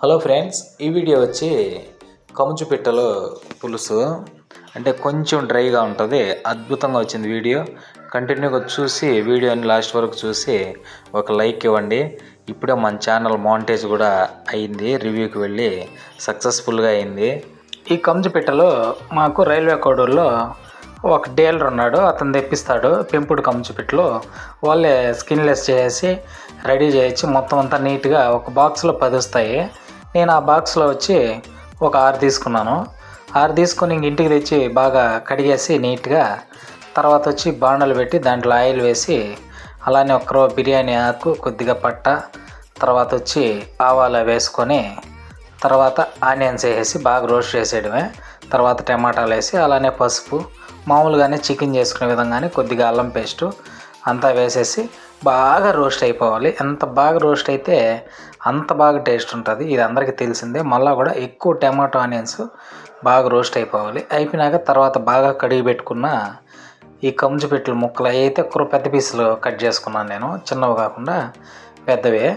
Hello friends ఈ video వచ్చి కముచు పిట్టలో పులుసు. అంటే కొంచెం డ్రైగా ఉంటుంది అద్భుతంగా వచ్చింది వీడియో. కంటిన్యూగా చూసి వీడియోని లాస్ట్ వరకు చూసి ఒక లైక్ ఇవ్వండి. ఇప్పుడే మన ఛానల్ మానిటైజ్ కూడా అయింది రివ్యూకి వెళ్ళి సక్సెస్ఫుల్గా అయింది. ఈ కంచు పిట్టలో మాకు రైల్వే కోడూరులో ఒక డీలర్ ఉన్నాడు అతను తెప్పిస్తాడు పెంపుడు కంచుపిట్టలో వాళ్ళే స్కిన్లెస్ చేసి రెడీ చేయించి మొత్తం అంతా నీట్గా ఒక బాక్స్లో పది వస్తాయి నేను ఆ బాక్స్లో వచ్చి ఒక ఆరు తీసుకున్నాను. ఆరు తీసుకొని ఇంక ఇంటికి తెచ్చి బాగా కడిగేసి నీట్గా తర్వాత వచ్చి బాండలు పెట్టి దాంట్లో ఆయిల్ వేసి అలానే ఒకరో బిర్యానీ ఆకు కొద్దిగా పట్ట తర్వాత వచ్చి ఆవాలు వేసుకొని తర్వాత ఆనియన్స్ వేసేసి బాగా రోస్ట్ చేసేయడమే. తర్వాత టమాటాలు వేసి అలానే పసుపు మామూలుగానే చికెన్ చేసుకునే విధంగానే కొద్దిగా అల్లం పేస్టు అంతా వేసేసి బాగా రోస్ట్ అయిపోవాలి. ఎంత బాగా రోస్ట్ అయితే అంత బాగా టేస్ట్ ఉంటుంది. ఇది అందరికీ తెలిసిందే. మళ్ళీ కూడా ఎక్కువ టమాటో ఆనియన్స్ బాగా రోస్ట్ అయిపోవాలి. అయిపోయినాక తర్వాత బాగా కడిగి పెట్టుకున్న ఈ కంజు పెట్టెల ముక్కలు అయితే పెద్ద పీసులు కట్ చేసుకున్నాను నేను. చిన్నవి కాకుండా పెద్దవే.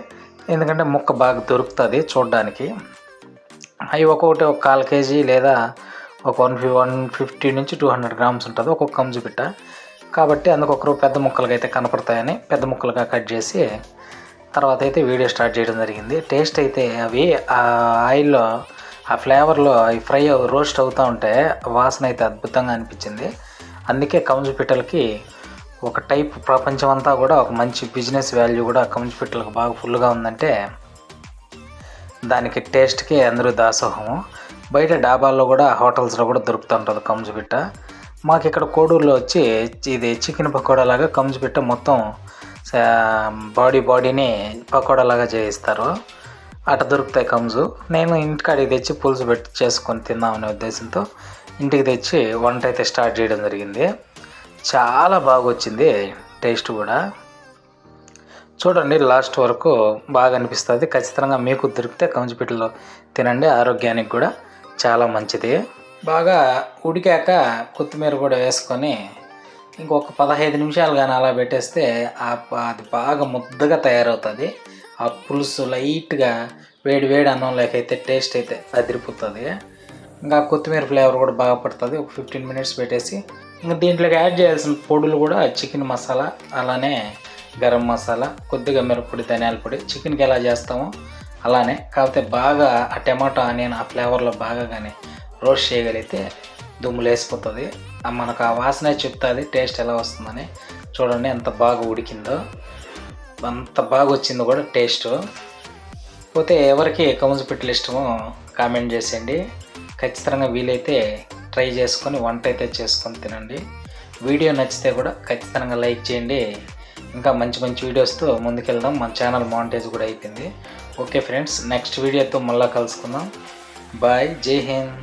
ఎందుకంటే ముక్క బాగా దొరుకుతుంది చూడడానికి. అవి ఒక్కొక్కటి ఒక కాల్ కేజీ లేదా ఒక వన్ ఫి వన్ ఫిఫ్టీ నుంచి టూ హండ్రెడ్ గ్రామ్స్ ఉంటుంది ఒక్కొక్క కంజు పిట్ట. కాబట్టి అందుకు ఒకరు పెద్ద ముక్కలుగా అయితే కనపడతాయని పెద్ద ముక్కలుగా కట్ చేసి తర్వాత అయితే వీడియో స్టార్ట్ చేయడం జరిగింది. టేస్ట్ అయితే అవి ఆ ఆయిల్లో ఆ ఫ్లేవర్లో అవి ఫ్రై రోస్ట్ అవుతూ ఉంటే వాసన అయితే అద్భుతంగా అనిపించింది. అందుకే కౌంజు పిట్టలకి ఒక టైప్ ప్రపంచం అంతా కూడా ఒక మంచి బిజినెస్ వాల్యూ కూడా కంజు పిట్టలకు బాగా ఫుల్గా ఉందంటే దానికి టేస్ట్కి అందరూ దాసోహము. బయట డాబాల్లో కూడా హోటల్స్లో కూడా దొరుకుతుంటుంది కౌంజు పిట్ట. మాకు ఇక్కడ కోడూరులో వచ్చి ఇది చికెన్ పకోడా లాగా కంజు పెట్టి మొత్తం బాడీ బాడీని పకోడా లాగా చేయిస్తారు. అట్ట దొరుకుతాయి కంజు నేను ఇంటికాడికి తెచ్చి పులుసు పెట్టి చేసుకొని తిందామనే ఉద్దేశంతో ఇంటికి తెచ్చి వంట అయితే స్టార్ట్ చేయడం జరిగింది. చాలా బాగా వచ్చింది టేస్ట్ కూడా. చూడండి లాస్ట్ వరకు బాగా అనిపిస్తుంది. ఖచ్చితంగా మీకు దొరికితే కంచిపిట్టలో తినండి ఆరోగ్యానికి కూడా చాలా మంచిది. బాగా ఉడికాక కొత్తిమీర కూడా వేసుకొని ఇంకొక పదహైదు నిమిషాలు కానీ అలా పెట్టేస్తే అది బాగా ముద్దగా తయారవుతుంది. ఆ పులుసు లైట్గా వేడి వేడి అన్నం లేకైతే టేస్ట్ అయితే అదిరిపోతుంది. ఇంకా కొత్తిమీర ఫ్లేవర్ కూడా బాగా పడుతుంది. ఒక ఫిఫ్టీన్ మినిట్స్ పెట్టేసి ఇంకా దీంట్లోకి యాడ్ చేయాల్సిన పొడులు కూడా చికెన్ మసాలా అలానే గరం మసాలా కొద్దిగా మిరప్పొడి ధనియాల పొడి. చికెన్కి ఎలా చేస్తామో అలానే. కాకపోతే బాగా ఆ టమాటో ఆనియన్ ఆ ఫ్లేవర్లో బాగా కానీ రోస్ట్ చేయగలిగితే దుమ్ము లేసిపోతుంది మనకు ఆ వాసన చెప్తుంది టేస్ట్ ఎలా వస్తుందని. చూడండి ఎంత బాగా ఉడికిందో. అంత బాగా వచ్చిందో కూడా టేస్ట్. పోతే ఎవరికి కౌన్స్ పెట్టలు ఇష్టమో కామెంట్ చేసేయండి. ఖచ్చితంగా వీలైతే ట్రై చేసుకొని వంట అయితే చేసుకొని తినండి. వీడియో నచ్చితే కూడా ఖచ్చితంగా లైక్ చేయండి. ఇంకా మంచి మంచి వీడియోస్తో ముందుకెళ్దాం. మన ఛానల్ మానిటైజ్ కూడా అయిపోయింది. ఓకే ఫ్రెండ్స్ నెక్స్ట్ వీడియోతో మళ్ళీ కలుసుకుందాం. బాయ్ జై హింద్.